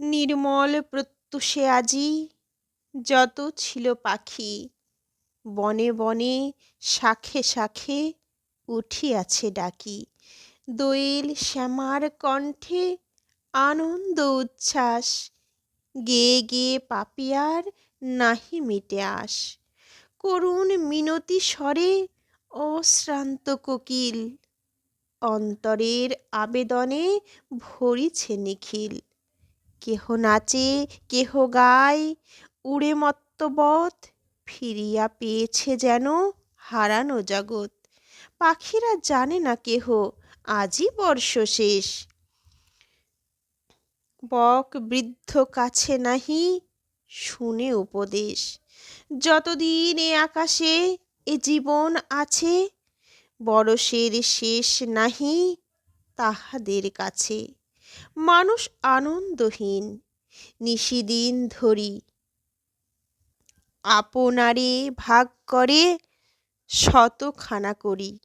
নির্মল প্রত্যুষে আজি যত ছিল পাখি, বনে বনে শাখে শাখে উঠিয়াছে ডাকি। দোয়েল শ্যামার কণ্ঠে আনন্দ উচ্ছ্বাস গেয়ে গেয়ে পাপিয়ার নাহি মিটে আস করুণ মিনতি স্বরে অশ্রান্ত কোকিল অন্তরের আবেদনে ভরিছে নিখিল। কেহ নাচে, কেহ গায়, উড়ে মত্তবৎ ফিরিয়া পেয়েছে যেন হারানো জগৎ। পাখিরা জানে না কেহ, আজই বর্ষ শেষ। বক বৃদ্ধ কাছে নাহি, শুনে উপদেশ। যতদিন এ আকাশে এ জীবন আছে বরষের শেষ নাহি তাহাদের কাছে। মানুষ আনন্দহীন নিশিদিন ধরি। আপনারে ভাগ করে শতখানা করি।